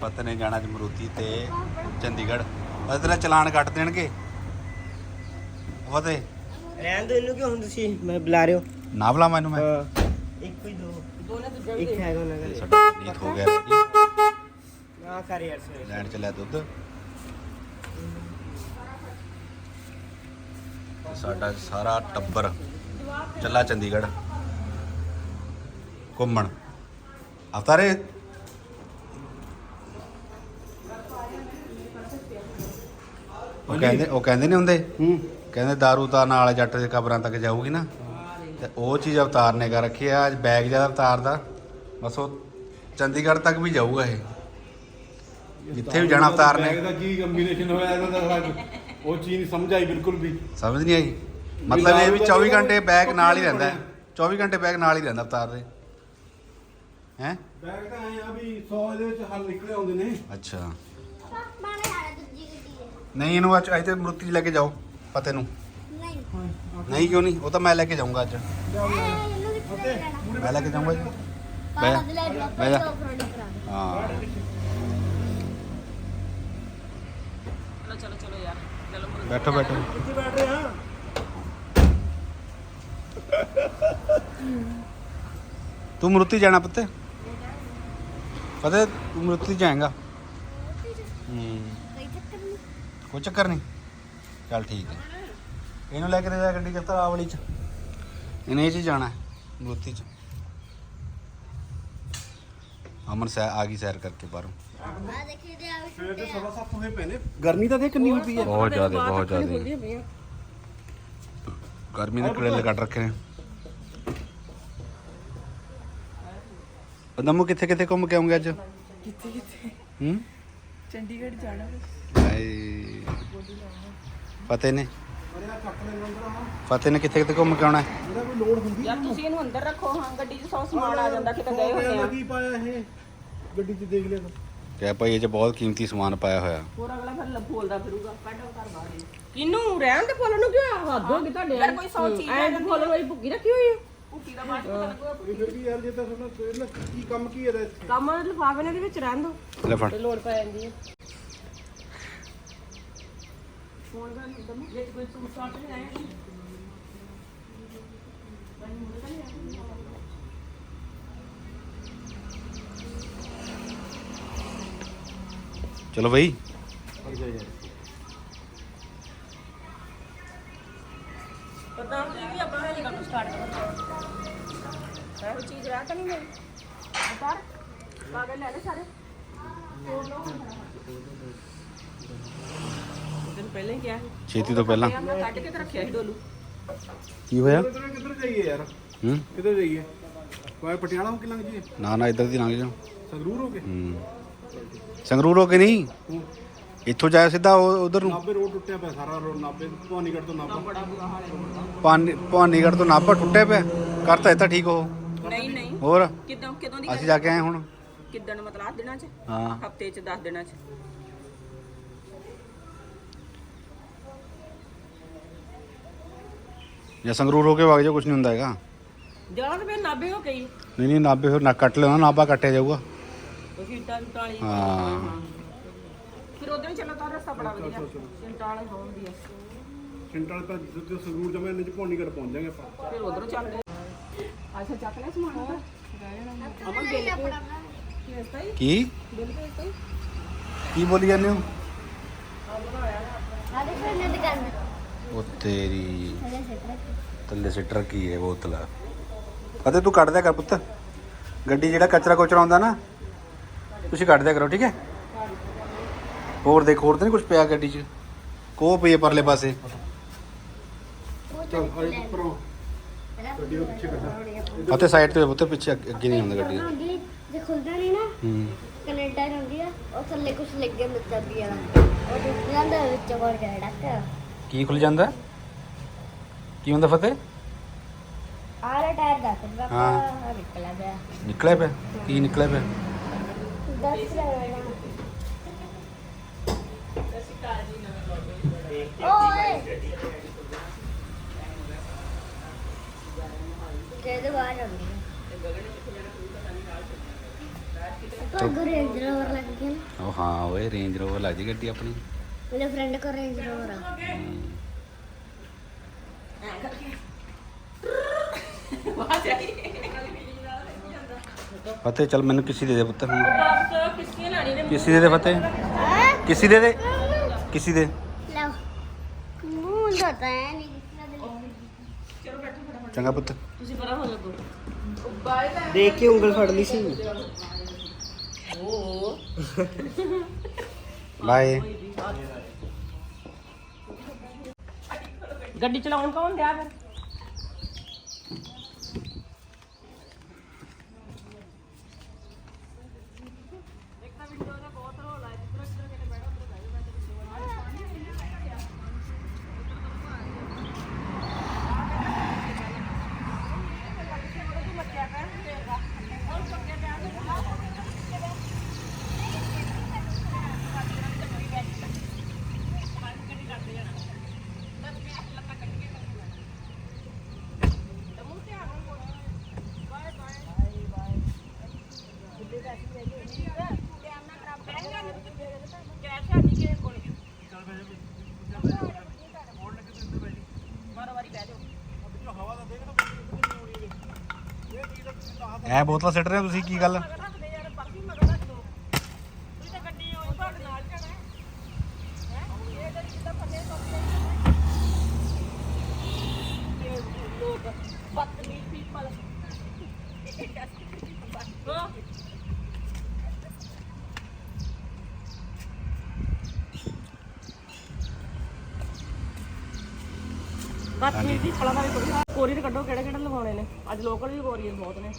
ਪਤ ਨੇ ਜਾਣਾ ਜਮਰੂਤੀ ਤੇ ਚੰਡੀਗੜ੍ਹ। ਉਹਦੇ ਤੇਰਾ ਚਲਾਨ ਕੱਟ ਦੇਣਗੇ। ਫਤਿਹ ਰਹਿਣ ਦੋ ਇਹਨੂੰ ਕਿਉਂ ਹੁਣ ਤੁਸੀਂ ਮੈਂ ਬੁਲਾ ਰਹੇ ਹੋ? ਨਾ ਬੁਲਾ ਮੈਨੂੰ ਮੈਂ। ਇੱਕ ਹੀ ਦੋ। ਇੱਕ ਹੈਗਾ ਉਹਨਾਂ ਦਾ ਨੀਤ ਹੋ ਗਿਆ। ਆ ਕਰ ਯਾਰ ਸਵੇਰੇ। ਲੈਣ ਚੱਲਿਆ ਦੁੱਧ। ਤੇ ਸਾਡਾ ਸਾਰਾ ਟੱਬਰ ਚੱਲਾ ਚੰਡੀਗੜ੍ਹ। ਘੁੰਮਣ। ਅਵਤਾਰੇ ਉਹ ਕਹਿੰਦੇ ਉਹ ਕਹਿੰਦੇ ਨਹੀਂ ਹੁੰਦੇ? ਹੂੰ। ਕਹਿੰਦੇ दारू ਤਾਂ ਨਾਲ ਜੱਟ ਦੇ ਕਬਰਾਂ ਤੱਕ ਜਾਊਗੀ ਨਾ। ਤੇ ਉਹ ਚੀਜ਼ ਅਵਤਾਰ ਨੇ ਕਰ ਰੱਖੀ ਆ ਅੱਜ ਬੈਗ ਜ਼ਿਆਦਾ ਅਵਤਾਰ ਦਾ। ਬਸ ਉਹ ਚੰਡੀਗੜ੍ਹ ਤੱਕ ਵੀ ਜਾਊਗਾ ਇਹ। ਜਿੱਥੇ ਵੀ ਜਾਣਾ ਅਵਤਾਰ ਨੇ। ਦਾ ਕੀ ਕੰਬੀਨੇਸ਼ਨ ਹੋਇਆ ਇਹਨਾਂ ਦਾ ਅੱਜ ਉਹ ਚੀਜ਼ ਨਹੀਂ ਸਮਝ ਆਈ ਬਿਲਕੁਲ ਵੀ। ਸਮਝ ਨਹੀਂ ਆਈ। ਮਤਲਬ ਇਹ ਵੀ 24 ਘੰਟੇ ਬੈਗ ਨਾਲ ਹੀ ਰਹਿੰਦਾ ਹੈ। 24 ਘੰਟੇ ਬੈਗ ਨਾਲ ਹੀ ਰਹਿੰਦਾ ਅਵਤਾਰ ਦੇ। ਹੈ? ਬੈਗ ਤਾਂ ਐ ਆ ਵੀ 100 ਇਹਦੇ ਵਿੱਚ ਹੱਲ ਨਿਕਲੇ ਆਉਂਦੇ ਨੇ। ਅੱਛਾ ਮਾਣੇ ਜਾਣਾ ਦੂਜੀ ਗੱਡੀ ਹੈ ਨਹੀਂ ਇਹਨੂੰ ਅੱਜ ਅੱਜ ਤੇ ਮਰੂਤੀ ਲੈ ਕੇ ਜਾਓ ਪਤੇ ਨੂੰ ਨਹੀਂ ਨਹੀਂ ਕਿਉਂ ਨਹੀਂ ਉਹ ਤਾਂ ਮੈਂ ਲੈ ਕੇ ਜਾਊਂਗਾ ਅੱਜ ਇਹਨੂੰ ਕਿੱਥੇ ਲੈਣਾ ਮੈਂ ਲੈ ਕੇ ਜਾਊਂਗਾ ਜੀ ਬਹਿ ਬਾਹਰ ਜਾ ਲੈ ਜਾ ਬਹਿ ਜਾ। ਕਰਾ ਦੇ ਹਾਂ ਚਲੋ ਚਲੋ ਚਲੋ ਯਾਰ ਚਲੋ ਮੁਰਗਾ ਬੈਠੋ ਬੈਠੋ ਕਿੱਥੇ ਬੈਠ ਰਹੇ ਆ ਤੂੰ ਮਰੂਤੀ ਜਾਣਾ ਪੁੱਤ ਪਤਾ ਤੂੰ ਮਰੂਤੀ ਜਾਏਗਾ ਹੂੰ ਕੋਈ ਚੱਕਰ ਨਹੀਂ ਕੋਈ ਚੱਕਰ ਨਹੀਂ। ਚੱਲ ਠੀਕ ਹੈ। ਇਹਨੂੰ ਲੈ ਕੇ ਤੇ ਜਾ ਗੱਡੀ ਚ ਆ ਵਾਲੀ ਚ। ਇਹਨੇ ਇਹ ਚ ਜਾਣਾ ਹੈ, ਮਰੂਤੀ ਚ। ਅਮਨ ਸੈ ਆ ਗਈ ਸੈਰ ਕਰਕੇ ਬਾਹਰੋਂ। ਆ ਦੇਖੀ ਤੇ ਆ ਵੀ ਸਵੇਰ ਦੇ ਸਵਾ ਸੱਤ ਹੋਏ ਪਏ ਨੇ ਗਰਮੀ ਤਾਂ ਦੇਖ ਕਿੰਨੀ ਹੋਈ ਪਈ ਹੈ। ਬਹੁਤ ਜ਼ਿਆਦਾ ਬਹੁਤ ਜ਼ਿਆਦਾ। ਗਰਮੀ ਦੇ ਕਰੇਲੇ ਕੱਟ ਰੱਖੇ ਨੇ। ਦਮੂ ਕਿੱਥੇ ਕਿੱਥੇ ਘੁੰਮ ਕੇ ਆਉਂਗੇ ਅੱਜ? ਕਿੱਥੇ ਕਿੱਥੇ ਹੂੰ? ਚੰਡੀਗੜ੍ਹ ਜਾਣਾ ਹਾਏ ਫਤਿਹ ਨੇ। ਫਤਿਹ ਨੇ ਕਿੱਥੇ ਕਿੱਥੇ ਘੁੰਮ ਕੇ ਆਉਣਾ? ਹੈ? ਇਹਦਾ ਕੋਈ ਲੋੜ ਹੁੰਦੀ ਯਾਰ ਤੁਸੀਂ ਇਹਨੂੰ ਅੰਦਰ ਰੱਖੋ ਹਾਂ ਗੱਡੀ 'ਚ ਸੌ ਸਮਾਨ ਆ ਜਾਂਦਾ ਕਿਤੇ ਗਏ ਹੋਏ ਆ। ਕੀ ਪਾਇਆ ਇਹ? ਗੱਡੀ 'ਚ ਦੇਖ ਲਿਆ ਤਾਂ। ਕਿਹਾ ਭਾਈ ਇਹ ਚ ਬਹੁਤ ਕੀਮਤੀ ਸਮਾਨ ਪਾਇਆ ਹੋਇਆ। ਹੋਰ ਅਗਲਾ ਫਿਰ ਲ- ਬੋਲਦਾ ਫਿਰੂਗਾ ਕੱਢੋ ਘਰ ਬਾਹਰ ਕਿਨੂੰ ਰਹਿਣ ਦੇ ਫੁੱਲ ਨੂੰ ਕਿਉਂ ਹੱਦ ਹੋ ਗਈ ਤੁਹਾਡੇ? ਯਾਰ ਕੋਈ ਸੌ ਚੀਜ਼ ਐ ਫੁੱਲ ਵਾਲੀ ਭੁੱਕੀ ਰੱਖੀ ਹੋਈ ਹੈ? ਭੁੱਕੀ ਦਾ ਬਾਅਦ ਪਤਾ ਲੱਗੂਗਾ ਇਹ ਫਿਰ ਵੀ ਯਾਰ ਜੇ ਤਾਂ ਤੁਹਾਨੂੰ ਸਵੇਰ ਨਾਲ ਕੀ ਕੰਮ ਕੀ ਇਹਦਾ ਇੱਥੇ? ਕੰਮ ਲਿਫਾਫੇ ਨੇ ਦੇ ਵਿੱਚ ਰਹਿਣ ਦੋ। ਲੈ ਫੜ। ਤੇ ਲੋੜ ਪੈ ਜਾਂਦੀ ਹੈ ਫੋਨ ਦਾ ਦਮ ਵਿੱਚ ਕੋਈ ਸੂਟ ਸਾਟ ਨਹੀਂ ਆਇਆ ਚਲੋ ਬਈ। ਹੀ ਸੀ। ਛੇਤੀ ਤੋਂ ਪਹਿਲਾਂ। ਮੈਂ ਕੱਢ ਕੇ ਤੇ ਰੱਖਿਆ ਸੀ ਡੋਲੂ। ਕੀ ਹੋਇਆ? ਕਿੱਧਰ ਕਿੱਧਰ ਜਾਈਏ ਯਾਰ? ਹੂੰ? ਕਿੱਧਰ ਜਾਈਏ? ਕੋਈ ਪਟਿਆਲਾ ਹੋ ਕੇ ਲੰਘ ਜੀਏ ਨਾ ਨਾ ਇੱਧਰ ਦੀ ਲੰਘ ਜਾ ਸੰਗਰੂਰ ਹੋ ਕੇ? ਹੂੰ। ਸੰਗਰੂਰ ਹੋ ਕੇ ਨਹੀਂ? ਹੂੰ। ਇੱਥੋਂ ਜਾਇਆ ਸਿੱਧਾ ਉਧਰ ਨੂੰ? ਨਾਬੇ ਰੋਡ ਟੁੱਟਿਆ ਪਿਆ ਸਾਰਾ ਰੋਡ ਨਾਬੇ ਭਵਾਨੀਗੜ੍ਹ ਤੋਂ ਨਾਬਾ ਪਾਨੀ ਭਵਾਨੀਗੜ੍ਹ ਤੋਂ ਨਾਭਾ ਟੁੱਟਿਆ ਪਿਆ? ਕਰਤਾ ਇੱਥੇ ਠੀਕ ਹੋ? ਨਹੀਂ ਨਹੀਂ। ਹੋਰ? ਕਿਦੋਂ ਕਿਦੋਂ ਦੀ ਅਸੀਂ ਜਾ ਕੇ ਆਏ ਹੁਣ। ਕਿਦਣ ਮਤਲਬ ਆਹ ਦਿਨਾਂ ਚ? ਹਾਂ। ਹਫ਼ਤੇ ਚ 10 ਦਿਨਾਂ ਚ? ਜਾਂ ਸੰਗਰੂਰ ਹੋ ਕੇ ਵਗ ਜਾ ਕੁਝ ਨਹੀਂ ਹੁੰਦਾ ਹੈਗਾ। ਜਾਣਾ ਤਾਂ ਫਿਰ ਨਾਬੇ ਹੋ ਗਈ ਨਹੀਂ ਨਹੀਂ ਨਾਭੇ ਫਿਰ ਨਾ ਕੱਟ ਲੈਣਾ ਨਾਭਾ ਕੱਟਿਆ ਜਾਊਗਾ। ਤੁਸੀਂ ਟਾਂ ਟਾਲੀ ਹਾਂ। ਫਿਰ ਉਧਰ ਹੀ ਚੱਲੋ ਤਾਂ ਰਸਤਾ ਬੜਾ ਵਧੀਆ। ਸਿੰਟਾਲੇ ਬਹੁਤ ਵਧੀਆ। ਸਿੰਟਲ ਤਾਂ ਜਦੋਂ ਸੰਗਰੂਰ ਜਮੇ ਇੰਨੇ ਚ ਭਵਾਨੀਗੜ੍ਹ ਪਹੁੰਚ ਜਾਾਂਗੇ ਆਪਾਂ। ਫਿਰ ਉਧਰੋਂ ਚੱਲਦੇ ਅੱਛਾ ਚੱਕ ਲੈ ਸਮਾਨ ਅਮਨ ਬਿੱਲ ਭੇਜਤਾ ਹੀ ਕੀ? ਬਿੱਲ ਭੇਜਤਾ ਹੀ ਕੀ ਬੋਲੀ ਜਾਂਦੇ ਹੋ? ਆ ਦੇਖ ਇਹਨੇ ਦੁਕਾਨ ਉਹ ਤੇਰੀ ਥੱਲੇ ਸਿੱਟ ਰੱਖੀ ਹੈ ਬੋਤਲ? ਅਤੇ ਤੂੰ ਕੱਢ ਦਿਆ ਕਰ ਪੁੱਤ। ਗੱਡੀ ਜਿਹੜਾ ਕਚਰਾ ਕੋਚਰਾ ਆਉਂਦਾ ਨਾ ਤੁਸੀਂ ਕੱਢ ਦਿਆ ਕਰੋ ਠੀਕ ਹੈ? ਹੋਰ ਦੇਖ ਹੋਰ ਤਾਂ ਨਹੀਂ ਕੁਝ ਪਿਆ ਗੱਡੀ 'ਚ? ਕੋ ਪਈ ਹੈ ਪਰਲੇ ਪਾਸੇ। ਚੱਲ ਆਏ ਉੱਪਰੋਂ। ਗੱਡੀ ਦੇ ਪਿੱਛੇ ਕੱਢਾ ਅਤੇ ਸਾਈਡ ਤੇ ਪੁੱਤ ਪਿੱਛੇ ਅੱਗੇ ਨਹੀਂ ਹੁੰਦਾ ਗੱਡੀ। ਦੇ। ਜੇ ਖੁੱਲਦਾ ਨਹੀਂ ਨਾ ਹੂੰ। ਕੈਨੇਡਾ ਹੁੰਦੀ ਆ ਉਹ ਥੱਲੇ ਕੁਝ ਲੱਗੇ ਹੁੰਦਾ ਚਾਬੀ ਵਾਲਾ। ਉਹ ਜਾਂਦਾ ਵਿੱਚ ਵੜ ਗਿਆ ਡੱਕ। ਕੀ ਖੁੱਲ ਜਾਂਦਾ? ਕੀ ਹੁੰਦਾ ਫਤਿਹ? ਆਰਾ ਟਾਇਰ ਦੱਸ ਦੇ ਪਾਪਾ ਨਿਕਲਿਆ ਪਿਆ। ਨਿਕਲਿਆ ਪਿਆ? ਕੀ ਨਿਕਲਿਆ ਪਿਆ? ਦੱਸ ਲੈਣਾ ਓਏ ਕਿਹਦੇ ਬਾਹਰ ਆਉਂਦੀ ਹੈ ਗੁਰਿੰਦਰ ਹੋਰ ਲੱਗ ਗਿਆ ਨਾ। ਉਹ ਹਾਂ ਓਏ ਰੇਂਜ ਰੋਵਰ ਲੱਗ ਜੀ ਗੱਡੀ ਆਪਣੀ। പിന്നെ ഫ്രണ്ട് കുറേ റോറാ ਫਤਿਹ ਚੱਲ ਮੈਨੂੰ ਕਿਸੇ ਦੇ ਦੇ ਪੁੱਤ ਹੁਣ ਕਿਸੇ ਦੇ ਦੇ ਫਤਿਹ ਕਿਸੇ ਦੇ ਦੇ ਕਿਸੇ ਦੇ ਚੰਗਾ ਪੁੱਤ ਦੇਖ ਕੇ ਉਂਗਲ ਫੜ ਲਈ ਸੀ ਬਾਏ ਗੱਡੀ ਚਲਾਉਣ ਕੌਣ ਦਿਆ ਫਿਰ? ਐ ਬੋਤਲਾਂ ਸਿੱਟ ਰਹੇ ਹੋ ਤੁਸੀਂ? ਕੀ ਗੱਲ? ਫਲਾਂ ਦਾ ਵੀ ਕੋਈ ਕੋਰੀਅਰ ਕੱਢੋ ਕਿਹੜੇ ਕਿਹੜੇ ਲਗਾਉਣੇ ਨੇ। ਅੱਜ ਲੋਕਲ ਵੀ ਕੋਰੀਅਰ ਬਹੁਤ ਨੇ।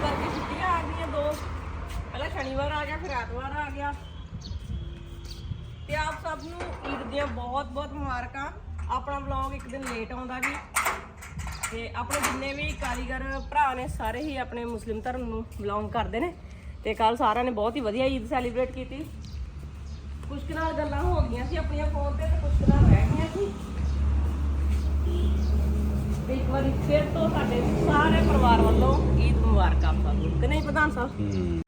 ਕਰਕੇ ਛੁੱਟੀਆਂ ਆ ਗਈਆਂ ਦੋ। ਪਹਿਲਾਂ ਸ਼ਨੀਵਾਰ ਆ ਗਿਆ ਫਿਰ ਐਤਵਾਰ ਆ ਗਿਆ। ਤੇ ਆਪ ਸਭ ਨੂੰ ਈਦ ਦੀਆਂ ਬਹੁਤ ਬਹੁਤ ਮੁਬਾਰਕਾਂ। ਆਪਣਾ ਵਲੌਗ ਇੱਕ ਦਿਨ ਲੇਟ ਆਉਂਦਾ ਜੀ। ਤੇ ਆਪਣੇ ਜਿੰਨੇ ਵੀ ਕਾਰੀਗਰ ਭਰਾ ਨੇ ਸਾਰੇ ਹੀ ਆਪਣੇ ਮੁਸਲਿਮ ਧਰਮ ਨੂੰ ਬਿਲੋਂਗ ਕਰਦੇ ਨੇ। ਤੇ ਕੱਲ ਸਾਰਿਆਂ ਨੇ ਬਹੁਤ ਹੀ ਵਧੀਆ ਈਦ ਸੈਲੀਬ੍ਰੇਟ ਕੀਤੀ। ਕੁਝ ਕੁ ਨਾਲ ਗੱਲਾਂ ਹੋ ਗਈਆਂ ਸੀ ਆਪਣੀਆਂ ਫੋਨ ਤੇ ਤੇ ਕੁਝ ਕੁ ਨਾਲ ਰਹਿ ਗਈਆਂ ਸੀ। ਤੇ ਇੱਕ ਵਾਰੀ ਫਿਰ ਤੋਂ ਸਾਡੇ ਸਾਰੇ ਪਰਿਵਾਰ ਵੱਲੋਂ ਈਦ ਮੁਬਾਰਕ ਆਪ ਸਭ ਨੂੰ ਕਿ ਨਹੀਂ ਪ੍ਰਧਾਨ ਸਾਹਿਬ? ਹੂੰ।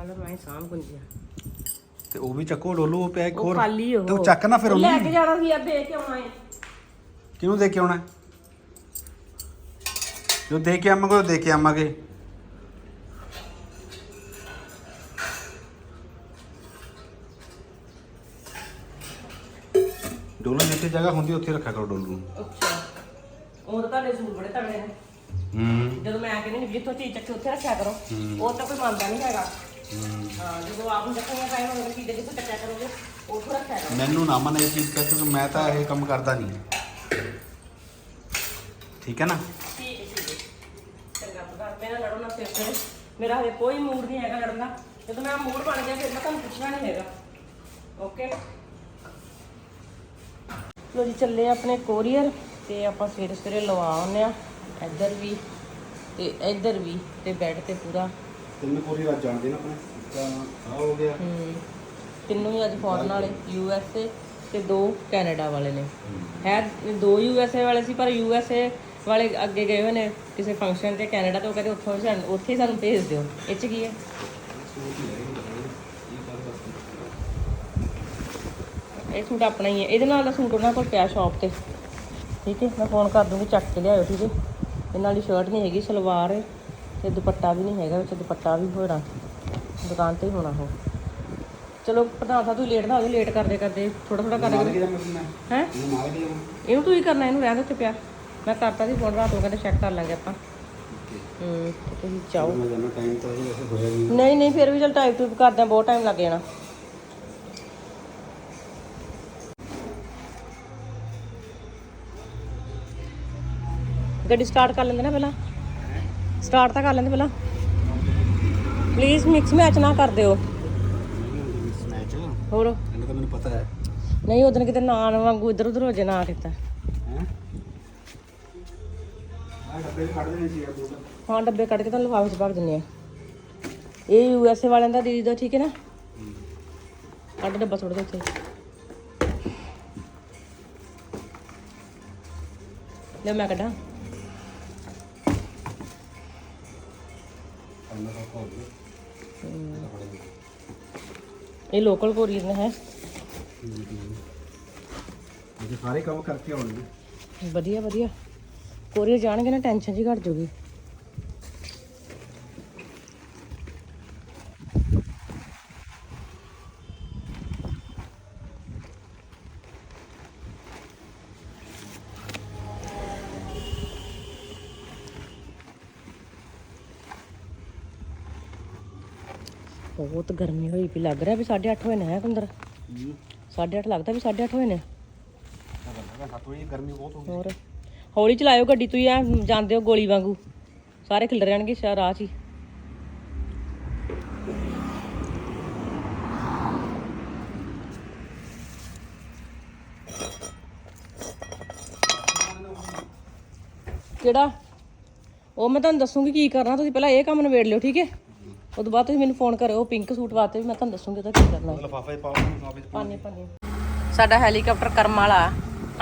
ਆਲੋ ਮੈਂ ਸਾਂਭ ਗੁੰਜਿਆ ਤੇ ਉਹ ਵੀ ਚੱਕੋ ਡੋਲੂ ਉਹ ਪਿਆ ਇੱਕ ਉਹ ਹੋਰ। ਖਾਲੀ ਉਹ। ਤੇ ਉਹ ਚੱਕ ਨਾ ਫਿਰ ਉਹ ਲੈ ਉਹਨੂੰ ਕੇ ਜਾਣਾ ਸੀ ਆ ਦੇ ਕੇ ਆਉਣਾ ਹੈ ਕਿਹਨੂੰ ਦੇ ਕੇ ਆਉਣਾ? ਜੋ ਦੇ ਕੇ ਆਵਾਂਗੇ ਉਹ ਦੇ ਕੇ ਆਵਾਂਗੇ। ਡੋਲੂ ਜਿੱਥੇ ਜਗ੍ਹਾ ਹੁੰਦੀ ਉੱਥੇ ਰੱਖਿਆ ਕਰੋ ਡੋਲੂ ਨੂੰ। ਅੱਛਾ। ਉਹ ਤਾਂ ਤੁਹਾਡੇ ਸੂਟ ਬੜੇ ਤਗੜੇ ਨੇ। ਹੂੰ। ਜਦੋਂ ਮੈਂ ਕਹਿੰਦੀ ਜਿੱਥੋਂ ਚੀਜ਼ ਚੱਕੀ ਉੱਥੇ ਰੱਖਿਆ ਕਰੋ। ਉਹ ਤਾਂ ਕੋਈ ਮੰਨਦਾ ਨਹੀਂ ਹੈਗਾ। ਹਾਂ। ਜਦੋਂ ਆਪ ਨੂੰ ਚੱਕੂਗਾ ਟਾਈਮ ਹੋਵੇ ਚੀਜ਼ ਜਿੱਥੋਂ ਚੱਕਿਆ ਕਰੋਗੇ ਉੱਥੋਂ ਰੱਖਿਆ ਕਰੋ। ਮੈਨੂੰ ਨਾ ਮਨ ਇਹ ਚੀਜ਼ ਕਹਿ ਕਿਉਂਕਿ ਮੈਂ ਤਾਂ ਇਹ ਕੰਮ ਕਰਦਾ ਨਹੀਂ ਠੀਕ ਹੈ ਨਾ? ਠੀਕ ਹੈ ਠੀਕ ਹੈ। ਚੰਗਾ ਪਤਾ ਮੇਰਾ ਲੜੋ ਨਾ ਸਿਰ ਤੇ। ਮੇਰਾ ਹਜੇ ਕੋਈ ਮੂਡ ਨਹੀਂ ਹੈਗਾ ਲੜਨ ਦਾ। ਜਦੋਂ ਮੇਰਾ ਮੂਡ ਬਣ ਗਿਆ ਫਿਰ ਮੈਂ ਤੁਹਾਨੂੰ ਪੁੱਛਣਾ ਨਹੀਂ ਹੈਗਾ। ਓਕੇ ਲੋ ਜੀ ਚੱਲੇ ਆਪਣੇ ਕੋਰੀਅਰ ਤੇ ਆਪਾਂ ਸਵੇਰੇ ਸਵੇਰੇ ਲਵਾ ਆਉਂਦੇ ਆ। ਇੱਧਰ ਵੀ ਤੇ ਇੱਧਰ ਵੀ ਤੇ ਬੈੱਡ ਤੇ ਪੂਰਾ। ਤਿੰਨ ਕੋਰੀ ਰਾਤ ਜਾਣਦੇ ਨਾ ਆਪਣੇ। ਤਾਂ ਆ ਹੋ ਗਿਆ। ਹਮ, ਤਿੰਨੋਂ ਹੀ ਅੱਜ ਫੋਰਨ ਵਾਲੇ ਯੂ ਐਸ ਏ ਤੇ ਦੋ ਕੈਨੇਡਾ ਵਾਲੇ ਨੇ। ਹੈ। ਦੋ ਯੂ ਐਸ ਏ ਵਾਲੇ ਸੀ ਪਰ ਯੂ ਐਸ ਏ ਵਾਲੇ ਅੱਗੇ ਗਏ ਹੋਏ ਨੇ ਕਿਸੇ ਫੰਕਸ਼ਨ ਤੇ ਕੈਨੇਡਾ ਤੋਂ ਕਹਿੰਦੇ ਉੱਥੋਂ ਸਾਨੂੰ ਉੱਥੇ ਹੀ ਸਾਨੂੰ ਭੇਜ ਦਿਓ। ਇਹ ਚ ਕੀ ਹੈ? ਇਹ ਸੂਟ ਆਪਣਾ ਹੀ ਹੈ। ਇਹਦੇ ਨਾਲ ਦਾ ਸੂਟ ਉਹਨਾਂ ਕੋਲ ਪਿਆ ਸ਼ਾਪ ਤੇ। ਠੀਕ ਹੈ ਮੈਂ ਫੋਨ ਕਰ ਦੂੰਗੀ ਚੱਕ ਕੇ ਲਿਆਇਓ ਠੀਕ ਹੈ। ਇਹ ਨਾਲ ਦੀ ਸ਼ਰਟ ਨਹੀਂ ਹੈਗੀ ਸਲਵਾਰ ਹੈ ਤੇ ਦੁਪੱਟਾ ਵੀ ਨਹੀਂ ਹੈਗਾ ਵਿੱਚ ਦੁਪੱਟਾ ਵੀ ਹੋਣਾ ਦੁਕਾਨ ਤੇ ਹੀ ਹੋਣਾ ਉਹ। ਚਲੋ ਪ੍ਰਧਾਨ ਸਾਹਿਬ ਤੁਸੀਂ ਲੇਟ ਨਾ ਹੋ ਜਾਓ ਲੇਟ ਕਰਦੇ ਕਰਦੇ ਥੋੜਾ ਥੋੜਾ ਕਰਦੇ। ਹੈ? ਇਹਨੂੰ ਤੂੰ ਹੀ ਕਰਨਾ ਇਹਨੂੰ ਰਹਿਣ ਦੇ ਪਿਆ। ਮੈਂ ਕਰਤਾ ਸੀ ਫੋਨ ਰਾਤ ਨੂੰ ਕਹਿੰਦੇ ਚੈੱਕ ਕਰ ਲਾਂਗੇ ਆਪਾਂ। ਹੂੰ ਤੇ ਤੁਸੀਂ ਚਾਹੋ ਤਾਂ ਹੋਇਆ ਨਹੀਂ। ਨਹੀਂ ਫਿਰ ਵੀ ਚਲ ਟਾਈਪ ਟੂਪ ਕਰਦੇ ਬਹੁਤ ਟਾਈਮ ਲੱਗ ਜਾਣਾ। ਗੱਡੀ ਸਟਾਰਟ ਕਰ ਲੈਂਦੇ ਨਾ ਪਹਿਲਾਂ। ਸਟਾਰਟ ਤਾਂ ਕਰ ਲੈਂਦੇ ਪਹਿਲਾਂ। ਪਲੀਜ਼ ਮਿਕਸ ਮੈਚ ਨਾ ਕਰ ਦਿਓ। ਹੋਰ? ਇਹਨਾਂ ਤਾਂ ਮੈਨੂੰ ਪਤਾ ਹੈ ਨਹੀਂ, ਉਦੋਂ ਕਿਤੇ ਨਾਨ ਵਾਂਗੂ ਇਧਰ ਉਧਰ ਹੋ ਜੇ, ਨਾ ਕੀਤਾ। ਹਾਂ, ਡੱਬੇ ਕੱਢ ਕੇ ਤੁਹਾਨੂੰ ਲਿਫਾਫੇ 'ਚ ਭਰ ਦਿੰਨੇ ਆ ਇਹ ਯੂ ਐਸ ਏ ਵਾਲਿਆਂ ਦਾ ਦੀਦੀ ਦਾ, ਠੀਕ ਹੈ ਨਾ? ਕੱਢ ਡੱਬਾ ਸੁੱਟ ਦੇ ਉੱਥੇ। ਲੈ, ਮੈਂ ਕੱਢਾਂ। ਇਹ ਲੋਕਲ ਕੋਰੀਅਰ ਨੇ ਹੈ? ਇਹ ਸਾਰੇ ਕੰਮ ਕਰਕੇ ਆਉਣਗੇ। ਵਧੀਆ ਵਧੀਆ। ਕੋਰੀਅਰ ਜਾਣਗੇ ਨਾ ਟੈਨਸ਼ਨ ਜੀ ਘਟ ਜੂਗੀ। ਬਹੁਤ ਗਰਮੀ ਹੋਈ ਪਈ ਲੱਗ ਰਿਹਾ ਵੀ 8:30 ਹੋਏ ਨੇ ਹੈ ਕੁੰਦਰ? 8:30 ਲੱਗਦਾ ਵੀ 8:30 ਹੋਏ ਨੇ? ਥੋੜੀ ਗਰਮੀ ਬਹੁਤ ਹੋ ਹੋਰ? ਹੌਲੀ ਚਲਾਇਓ ਗੱਡੀ ਤੁਸੀਂ ਐ ਜਾਂਦੇ ਹੋ ਗੋਲੀ ਵਾਂਗੂ। ਸਾਰੇ ਖਿਲਰ ਜਾਣਗੇ ਸ਼ਾਹ ਰਾਹ 'ਚ ਹੀ। ਕਿਹੜਾ? ਉਹ ਮੈਂ ਤੁਹਾਨੂੰ ਦੱਸੂਗੀ ਕੀ ਕਰਨਾ ਤੁਸੀਂ ਪਹਿਲਾਂ ਇਹ ਕੰਮ ਨਿਬੇੜ ਲਿਓ ਠੀਕ ਹੈ? ਉਸ ਤੋਂ ਬਾਅਦ ਤੁਸੀਂ ਮੈਨੂੰ ਫੋਨ ਕਰਿਓ ਪਿੰਕ ਸੂਟ ਵਾਸਤੇ ਵੀ ਮੈਂ ਤੁਹਾਨੂੰ ਦੱਸੂਗੀ ਉਹਦਾ ਕੀ ਕਰਨਾ ਹੈ ਲਫਾਫੇ ਪਾਓ ਲਫਾਫੇ ਪਾਣੇ ਪਾਣੇ ਸਾਡਾ ਹੈਲੀਕਾਪਟਰ ਕਰਮ ਵਾਲਾ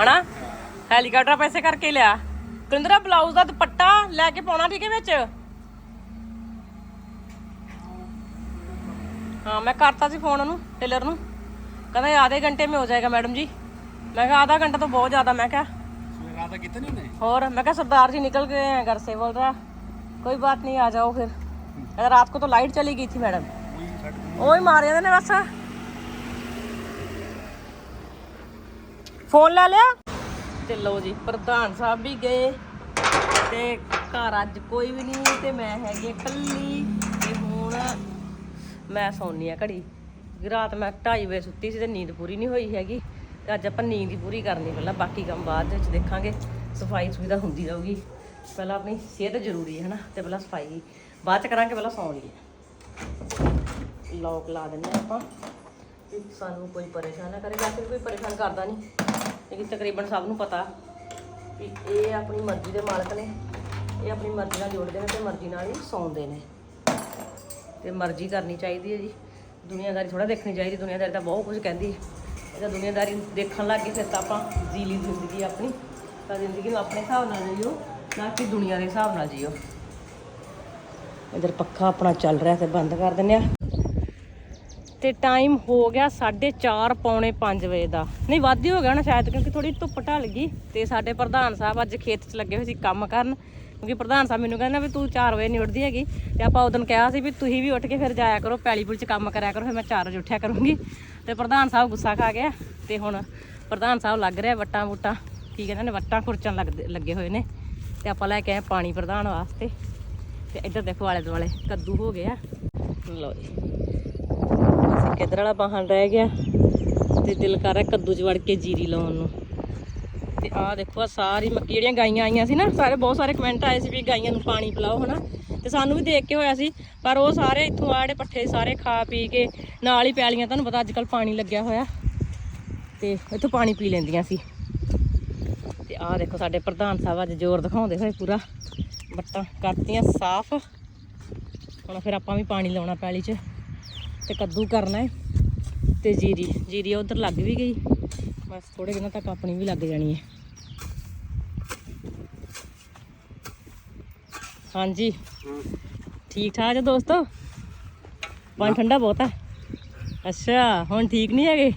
ਹਨਾ ਹੈਲੀਕਾਪਟਰ ਪੈਸੇ ਕਰਕੇ ਲਿਆ ਕੁਲਿੰਦਰਾ ਬਲਾਊਜ਼ ਦਾ ਦੁਪੱਟਾ ਲੈ ਕੇ ਪਾਉਣਾ ਠੀਕ ਹੈ ਵਿੱਚ ਹਾਂ ਮੈਂ ਕਰਤਾ ਸੀ ਫੋਨ ਉਹਨੂੰ ਟੇਲਰ ਨੂੰ ਕਹਿੰਦਾ ਆਧੇ ਘੰਟੇ में हो जाएगा मैडम जी मैं कहा आधा घंटा तो बहुत ज्यादा मैं क्या ਰਾਤ ਦਾ ਕੀਤਾ ਨਹੀਂ ਉਹਨੇ और मैं क्या सरदार जी निकल गए हैं घर से बोल रहा कोई बात नहीं आ जाओ फिर कहता, रात को तो लाइट चली गई थी मैडम ਉਹ ਹੀ ਮਾਰਿਆ ਨੇ ਬਸ ਫੋਨ ਲੈ ਲਿਆ ਤੇ ਲਓ ਜੀ ਪ੍ਰਧਾਨ ਸਾਹਿਬ ਵੀ ਗਏ ਤੇ ਘਰ ਅੱਜ ਕੋਈ ਵੀ ਨਹੀਂ ਤੇ ਮੈਂ ਹੈਗੀ ਹਾਂ ਇਕੱਲੀ ਤੇ ਹੁਣ ਮੈਂ ਸੌਂਦੀ ਆ ਘੜੀ ਕਿਉਂਕਿ ਰਾਤ ਮੈਂ 2:30 ਵਜੇ ਸੁੱਤੀ ਸੀ ਤੇ ਨੀਂਦ ਪੂਰੀ ਨਹੀਂ ਹੋਈ ਹੈਗੀ ਤੇ ਅੱਜ ਆਪਾਂ ਨੀਂਦ ਹੀ ਪੂਰੀ ਕਰਨੀ ਪਹਿਲਾਂ ਬਾਕੀ ਕੰਮ ਬਾਅਦ ਵਿੱਚ ਦੇਖਾਂਗੇ ਸਫਾਈ ਸੁਈ ਤਾਂ ਹੁੰਦੀ ਰਹੂਗੀ ਪਹਿਲਾਂ ਆਪਣੀ ਸਿਹਤ ਜ਼ਰੂਰੀ ਹੈ ਹਨਾ ਤੇ ਪਹਿਲਾਂ ਸਫਾਈ ਬਾਅਦ ਚ ਕਰਾਂਗੇ, ਪਹਿਲਾਂ ਸੌਂ ਲਈਏ ਲੋਕ ਲਾ ਦਿੰਦੇ ਹਾਂ ਆਪਾਂ। ਵੀ ਸਾਨੂੰ ਕੋਈ ਪਰੇਸ਼ਾਨ ਨਾ ਕਰੇ, ਜਾਂ ਫਿਰ ਕੋਈ ਪਰੇਸ਼ਾਨ ਕਰਦਾ ਨਹੀਂ। ਲੇਕਿਨ ਤਕਰੀਬਨ ਸਭ ਨੂੰ ਪਤਾ ਵੀ ਇਹ ਆਪਣੀ ਮਰਜ਼ੀ ਦੇ ਮਾਲਕ ਨੇ। ਇਹ ਆਪਣੀ ਮਰਜ਼ੀ ਨਾਲ ਜੋੜਦੇ ਨੇ ਤੇ ਮਰਜ਼ੀ ਨਾਲ ਹੀ ਸੌਂਦੇ ਨੇ। ਤੇ ਮਰਜ਼ੀ ਕਰਨੀ ਚਾਹੀਦੀ ਹੈ ਜੀ। ਦੁਨੀਆਦਾਰੀ ਥੋੜਾ ਦੇਖਣੀ ਚਾਹੀਦੀ, ਦੁਨੀਆਦਾਰੀ ਤਾਂ ਬਹੁਤ ਕੁਝ ਕਹਿੰਦੀ ਇਹ ਤਾਂ ਦੁਨੀਆਦਾਰੀ ਦੇਖਣ ਲੱਗ ਗਏ, ਫਿਰ ਤਾਂ ਆਪਾਂ ਜੀ ਲਈ ਜ਼ਿੰਦਗੀ ਆਪਣੀ। ਤਾਂ ਜ਼ਿੰਦਗੀ ਨੂੰ ਆਪਣੇ ਹਿਸਾਬ ਨਾਲ ਜੀਓ, ਨਾ ਕਿ ਦੁਨੀਆ ਦੇ ਹਿਸਾਬ ਨਾਲ ਜੀਓ। ਇਧਰ ਪੱਖਾ ਆਪਣਾ ਚੱਲ ਰਿਹਾ ਤੇ ਬੰਦ ਕਰ ਦਿੰਨੇ ਆ। ਤੇ ਟਾਈਮ ਹੋ ਗਿਆ 4:30 ਪੌਣੇ 5 ਵਜੇ ਦਾ। ਨਹੀਂ, ਵੱਧ ਹੀ ਹੋ ਗਿਆ ਨਾ ਸ਼ਾਇਦ, ਕਿਉਂਕਿ ਥੋੜੀ ਧੁੱਪ ਢਲ ਗਈ। ਤੇ ਸਾਡੇ ਪ੍ਰਧਾਨ ਸਾਹਿਬ ਅੱਜ ਖੇਤ 'ਚ ਲੱਗੇ ਹੋਏ ਸੀ ਕੰਮ ਕਰਨ। ਕਿਉਂਕਿ ਪ੍ਰਧਾਨ ਸਾਹਿਬ ਮੈਨੂੰ ਕਹਿੰਦਾ ਵੀ ਤੂੰ 4 ਵਜੇ ਨਹੀਂ ਉੱਠਦੀ ਹੈਗੀ। ਤੇ ਆਪਾਂ ਉਦੋਂ ਕਿਹਾ ਸੀ ਵੀ ਤੁਸੀਂ ਵੀ ਉੱਠ ਕੇ ਫਿਰ ਜਾਇਆ ਕਰੋ ਪੈਲੀ ਪੁਲ 'ਚ ਕੰਮ ਕਰਿਆ ਕਰੋ, ਫਿਰ ਮੈਂ 4 ਵਜੇ ਉੱਠਿਆ ਕਰੂੰਗੀ। ਤੇ ਪ੍ਰਧਾਨ ਸਾਹਿਬ ਗੁੱਸਾ ਖਾ ਗਿਆ। ਤੇ ਹੁਣ ਪ੍ਰਧਾਨ ਸਾਹਿਬ ਲੱਗ ਰਿਹਾ ਵੱਟਾਂ ਵੁੱਟਾਂ ਕੀ ਕਹਿੰਦੇ ਨੇ, ਵੱਟਾਂ ਖੁਰਚਣ ਲੱਗਦੇ- ਲੱਗੇ ਹੋਏ ਨੇ। ਤੇ ਆਪਾਂ ਲੈ ਕੇ ਆਏ ਪਾਣੀ ਪ੍ਰਧਾਨ ਵਾਸਤੇ। ਤੇ ਇੱਧਰ ਦੇਖੋ ਆਲੇ ਦੁਆਲੇ, ਕੱਦੂ ਹੋ ਗਿਆ ਲਓ ਜੀ। ਅਸੀਂ ਕਿੱਧਰ ਵਾਲਾ ਬਾਹਨ ਰਹਿ ਗਿਆ ਤੇ ਦਿਲ ਕਰ ਰਿਹਾ ਕੱਦੂ 'ਚ ਵੜ ਕੇ ਜੀਰੀ ਲਾਉਣ ਨੂੰ। ਤੇ ਆਹ ਦੇਖੋ ਆ ਸਾਰੀ ਮੱਕੀ ਜਿਹੜੀਆਂ ਗਾਈਆਂ ਆਈਆਂ ਸੀ ਨਾ, ਸਾਰੇ ਬਹੁਤ ਸਾਰੇ ਕਮੈਂਟ ਆਏ ਸੀ ਵੀ ਗਾਈਆਂ ਨੂੰ ਪਾਣੀ ਪਿਲਾਓ ਹਨਾ। ਤੇ ਸਾਨੂੰ ਵੀ ਦੇਖ ਕੇ ਹੋਇਆ ਸੀ, ਪਰ ਉਹ ਸਾਰੇ ਇੱਥੋਂ ਆੜੇ ਪੱਠੇ ਸਾਰੇ ਖਾ ਪੀ ਕੇ ਨਾਲ ਹੀ ਪਿਆਲੀਆਂ, ਤੁਹਾਨੂੰ ਪਤਾ ਅੱਜ ਕੱਲ ਪਾਣੀ ਲੱਗਿਆ ਹੋਇਆ। ਤੇ ਇੱਥੋਂ ਪਾਣੀ ਪੀ ਲੈਂਦੀਆਂ ਸੀ। ਤੇ ਆਹ ਦੇਖੋ ਸਾਡੇ ਪ੍ਰਧਾਨ ਸਾਹਿਬ ਅੱਜ ਜ਼ੋਰ ਦਿਖਾਉਂਦੇ ਹੋਏ ਪੂਰਾ। ਬੱਟਾਂ ਕਰਤੀਆਂ ਸਾਫ਼। ਹੁਣ ਫਿਰ ਆਪਾਂ ਵੀ ਪਾਣੀ ਲਾਉਣਾ ਪੈਲੀ 'ਚ ਤੇ ਕੱਦੂ ਕਰਨਾ ਹੈ ਤੇ ਜੀਰੀ ਜੀਰੀ ਉਧਰ ਲੱਗ ਵੀ ਗਈ। ਬਸ ਥੋੜੇ ਦਿਨਾਂ ਤੱਕ ਆਪਣੀ ਵੀ ਲੱਗ ਜਾਣੀ ਹੈ ਹਾਂਜੀ। ਠੀਕ ਠਾਕ ਜੀ ਦੋਸਤੋ? ਪਾਣੀ ਠੰਡਾ ਬਹੁਤ ਹੈ ਅੱਛਾ ਹੁਣ ਠੀਕ ਨਹੀਂ ਹੈਗੇ?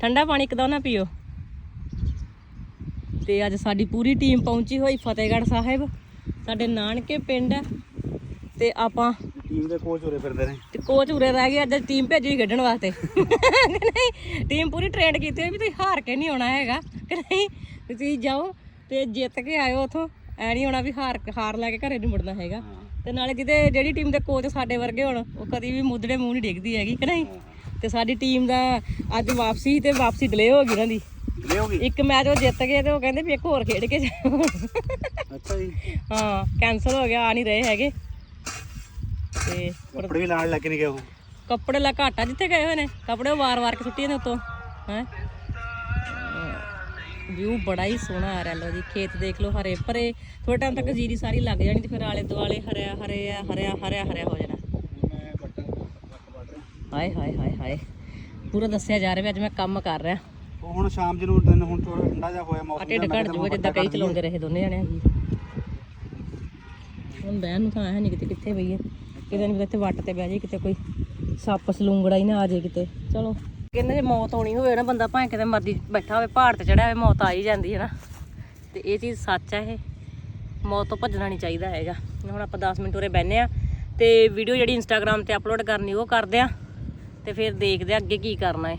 ਠੰਡਾ ਪਾਣੀ ਇੱਕਦਮ ਨਾ ਪੀਓ। ਤੇ ਅੱਜ ਸਾਡੀ ਪੂਰੀ ਟੀਮ ਪਹੁੰਚੀ ਹੋਈ ਫਤਿਹਗੜ੍ਹ ਸਾਹਿਬ। ਸਾਡੇ ਨਾਨਕੇ ਪਿੰਡ ਹੈ ਤੇ ਆਪਾਂ ਟੀਮ ਦੇ ਕੋਚ ਹੋਰੇ ਫਿਰਦੇ ਨੇ। ਤੇ ਕੋਚ ਉਰੇ ਰਹਿ ਗਏ ਅੱਜ ਟੀਮ ਭੇਜੀ ਖੇਡਣ ਵਾਸਤੇ। ਨਹੀਂ ਟੀਮ ਪੂਰੀ ਟ੍ਰੇਨਡ ਕੀਤੀ ਹੋਈ ਵੀ ਤੁਸੀਂ ਹਾਰ ਕੇ ਨਹੀਂ ਆਉਣਾ ਹੈਗਾ ਕਿ ਨਹੀਂ? ਤੁਸੀਂ ਜਾਓ ਤੇ ਜਿੱਤ ਕੇ ਆਇਓ ਉਥੋਂ। ਐ ਨਹੀਂ ਹੋਣਾ ਵੀ ਹਾਰ ਹਾਰ ਲੈ ਕੇ ਘਰੇ ਨਹੀਂ ਮੁੜਨਾ ਹੈਗਾ। ਤੇ ਨਾਲੇ ਜਿਹਦੇ ਜਿਹੜੀ ਟੀਮ ਦੇ ਕੋਚ ਸਾਡੇ ਵਰਗੇ ਹੋਣ ਉਹ ਕਦੀ ਵੀ ਮੁੱਦੜੇ ਮੂੰਹ ਨਹੀਂ ਡਿੱਗਦੀ ਹੈਗੀ ਕਿ ਨਹੀਂ? ਤੇ ਸਾਡੀ ਟੀਮ ਦਾ ਅੱਜ ਵਾਪਸੀ ਤੇ ਵਾਪਸੀ ਡਿਲੇ ਹੋ ਗਈ ਉਹਨਾਂ ਦੀ। ਲਿਓਗੀ? ਇੱਕ ਮੈਚ ਉਹ ਜਿੱਤ ਗਏ ਤੇ ਉਹ ਕਹਿੰਦੇ ਵੀ ਇੱਕ ਹੋਰ ਖੇਡ ਕੇ ਜਾਓ। ਅੱਛਾ ਜੀ। ਹਾਂ ਕੈਨਸਲ ਹੋ ਗਿਆ ਆ ਨਹੀਂ ਰਹੇ ਹੈਗੇ। ਤੇ ਕੱਪੜੇ ਵੀ ਲਾਣ ਲੱਗ ਨਹੀਂ ਗਏ ਉਹ। ਕੱਪੜੇ ਲਾ ਘਾਟਾ ਜਿੱਥੇ ਗਏ ਹੋਏ ਨੇ। ਕੱਪੜੇ ਵਾਰ-ਵਾਰ ਕੇ ਸੁੱਟੀਆਂ ਨੇ ਉਤੋਂ ਹੈ। ਵਿਊ ਬੜਾ ਹੀ ਸੋਹਣਾ ਆ ਰਿਹਾ ਲੋ ਜੀ ਖੇਤ ਦੇਖ ਲਓ ਹਰੇ ਭਰੇ। ਥੋੜੇ ਟਾਈਮ ਤੱਕ ਜੀਰੀ ਸਾਰੀ ਲੱਗ ਜਾਣੀ ਤੇ ਫਿਰ ਆਲੇ ਦੁਆਲੇ ਹਰਿਆ ਹਰਿਆ ਹਰਿਆ ਹਰਿਆ ਹਰਿਆ ਹੋ ਜਾਣਾ। ਹਾਏ ਹਾਏ ਹਾਏ ਹਾਏ। ਪੂਰਾ ਦੱਸਿਆ ਜਾ ਰਿਹਾ ਵੀ ਅੱਜ ਮੈਂ ਕੰਮ ਕਰ ਰਿਹਾ। ਉਹ ਹੁਣ ਸ਼ਾਮ ਜਿਹਨੂੰ ਦਿਨ ਹੁਣ ਥੋੜਾ ਠੰਡਾ ਜਿਹਾ ਹੋਇਆ ਮੌਸਮ ਢਿੱਡ ਘੜ ਜੂਗਾ ਜਿੱਦਾਂ ਕਈ ਚਲਾਉਂਦੇ ਰਹੇ ਦੋਨੇ ਜਣੇ ਹੁਣ ਬਹਿਣ ਨੂੰ ਤਾਂ ਹੈ ਨਹੀਂ ਕਿਤੇ ਕਿੱਥੇ ਬਈਏ? ਕਿਤੇ ਨਹੀਂ ਇੱਥੇ ਵੱਟ ਤੇ ਬਹਿ ਜਾਏ ਕਿਤੇ ਕੋਈ ਸੱਪ ਸਲੂੰਗੜਾ ਹੀ ਨਾ ਆ ਜਾਏ ਕਿਤੇ। ਚਲੋ। ਕਹਿੰਦੇ ਜੇ ਮੌਤ ਆਉਣੀ ਹੋਵੇ ਨਾ ਬੰਦਾ ਭਾਵੇਂ ਕਿਤੇ ਮਰਦੀ ਬੈਠਾ ਹੋਵੇ ਪਹਾੜ ਤੇ ਚੜਿਆ ਹੋਵੇ ਮੌਤ ਆ ਹੀ ਜਾਂਦੀ ਹੈ ਨਾ। ਤੇ ਇਹ ਚੀਜ਼ ਸੱਚ ਹੈ ਇਹ। ਮੌਤ ਤੋਂ ਭੱਜਣਾ ਨਹੀਂ ਚਾਹੀਦਾ ਹੈਗਾ। ਹੁਣ ਆਪਾਂ 10 ਮਿੰਟ ਉਰੇ ਬਹਿੰਦੇ ਆ ਤੇ ਵੀਡੀਓ ਜਿਹੜੀ ਇੰਸਟਾਗ੍ਰam ਤੇ ਅਪਲੋਡ ਕਰਨੀ ਉਹ ਕਰਦੇ ਆ ਤੇ ਫਿਰ ਦੇਖਦੇ ਆ ਅੱਗੇ ਕੀ ਕਰਨਾ ਹੈ।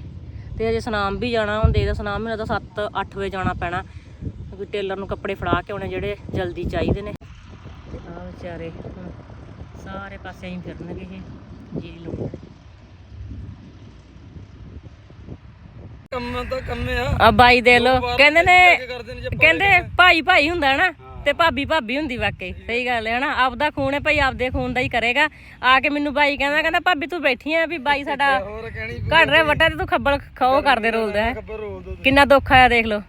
ਤੇ ਅਜੇ ਸੁਨਾਮ ਵੀ ਜਾਣਾ ਹੁਣ ਦੇਖਦੇ ਸੁਨਾਮ ਮੈਨੂੰ ਤਾਂ 7 8 ਵਜੇ ਜਾਣਾ ਪੈਣਾ। ਕਿਉਂਕਿ ਟੇਲਰ ਨੂੰ ਕੱਪੜੇ ਫੜਾ ਕੇ ਆਉਣੇ ਜਿਹੜੇ ਜਲਦੀ ਚਾਹੀਦੇ ਨੇ। ਤੇ ਆ ਵਿਚਾਰੇ ਹੁਣ ਸਾਰੇ ਪਾਸੇ ਅਸੀਂ ਫਿਰਨਗੇ ਇਹ ਜੀਰੀ ਲੋਕ। ਕੰਮ ਤਾਂ ਕੰਮ ਆ। ਆ ਬਾਈ ਦੇ ਲੋ ਕਹਿੰਦੇ ਨੇ ਕਹਿੰਦੇ ਭਾਈ ਭਾਈ ਹੁੰਦਾ ਨਾ। ਤੇ ਭਾਬੀ ਭਾਬੀ ਹੁੰਦੀ ਵਾਕਈ ਸਹੀ ਗੱਲ ਹੈ ਨਾ? ਆਪਦਾ ਖੂਨ ਹੈ ਭਾਈ ਆਪਦੇ ਖੂਨ ਦਾ ਹੀ ਕਰੇਗਾ। ਆ ਕੇ ਮੈਨੂੰ ਬਾਈ ਕਹਿੰਦਾ ਕਹਿੰਦਾ ਭਾਬੀ ਤੂੰ ਬੈਠੀ ਆ ਵੀ ਬਾਈ ਸਾਡਾ ਘੜ ਰਿਹਾ ਵਟਾ ਤੇ ਤੂੰ ਖੱਬਲ ਖਾਓ ਕਰਦੇ ਰੋਲਦਾ ਹੈ। ਕਿੰਨਾ ਦੁੱਖ ਆਇਆ ਦੇਖ ਲਓ।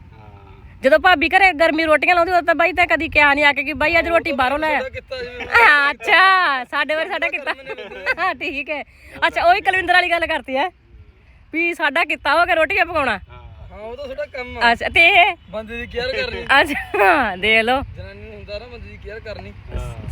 ਜਦੋਂ ਭਾਬੀ ਘਰੇ ਗਰਮੀ ਰੋਟੀਆਂ ਲਾਉਂਦੀ ਉਦੋਂ ਤਾਂ ਬਾਈ ਤਾਂ ਕਦੀ ਕਿਹਾ ਨਹੀਂ ਆ ਕੇ ਕਿ ਬਾਈ ਅੱਜ ਰੋਟੀ ਬਾਹਰੋਂ ਲੈ। ਆ। ਅੱਛਾ ਸਾਡੇ ਵਾਰ ਸਾਡਾ ਕੀਤਾ। ਠੀਕ ਹੈ। ਅੱਛਾ ਉਹੀ ਕੁਲਵਿੰਦਰ ਵਾਲੀ ਗੱਲ ਕਰਤੀ ਹੈ। ਵੀ ਸਾਡਾ ਕੀਤਾ ਹੋ ਕੇ ਰੋਟੀਆਂ ਪਕਾਉਣਾ। ਉਹ ਤਾਂ ਤੁਹਾਡਾ ਕੰਮ ਆ। ਅੱਛਾ ਤੇ ਇਹ? ਬੰਦੇ ਦੀ ਕੇਅਰ ਕਰਨੀ। ਅੱਛਾ ਦੇਖ ਲਓ। ਜਨਾਨੀ ਨੂੰ ਹੁੰਦਾ ਨਾ ਬੰਦੇ ਦੀ ਕੇਅਰ ਕਰਨੀ।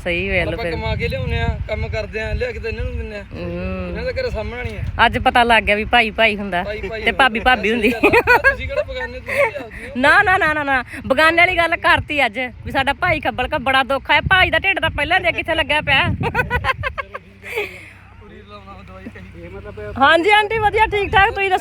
ਸਹੀ ਵੇਖ ਆਪਾਂ ਫਿਰ। ਕਮਾ ਕੇ ਲਿਆਉਨੇ ਆ ਕੰਮ ਕਰਦੇ ਆ ਲਿਆ ਕੇ ਤਾਂ ਇਹਨਾਂ ਨੂੰ ਦਿੰਨੇ ਆ। ਹਮ, ਇਹਨਾਂ ਦੇ ਘਰੇ ਸਾਹਮਣਾ ਨਹੀਂ ਆ। ਅੱਜ ਪਤਾ ਲੱਗ ਗਿਆ ਵੀ ਭਾਈ ਭਾਈ ਹੁੰਦਾ ਭਾਈ ਭਾਈ ਤੇ ਭਾਬੀ ਭਾਬੀ ਹੁੰਦੀ। ਤੁਸੀਂ ਕਿਹੜਾ ਪਗਾਨੇ ਤੁਸੀਂ ਵੀ ਆਪਦੀ ਹੋ। ਨਾ ਨਾ ਨਾ ਨਾ ਨਾ। ਬਗਾਨੇ ਵਾਲੀ ਗੱਲ ਕਰਤੀ ਅੱਜ ਵੀ ਸਾਡਾ ਭਾਈ ਖੱਬਲ ਕਾ ਬੜਾ ਦੁੱਖ ਹੈ ਭਾਈ ਦਾ ਢਿੱਡ ਤਾਂ ਪਹਿਲਾਂ ਦੇ ਕਿੱਥੇ ਲੱਗਿਆ ਪਿਆ। ਪੂਰੀ ਲਾਉਣਾ ਦਵਾਈ ਕਹੀ। ਹਾਂਜੀ ਆਂਟੀ ਵਧੀਆ ਠੀਕ ਠਾਕ ਤੁਸੀਂ ਦੱਸੋ?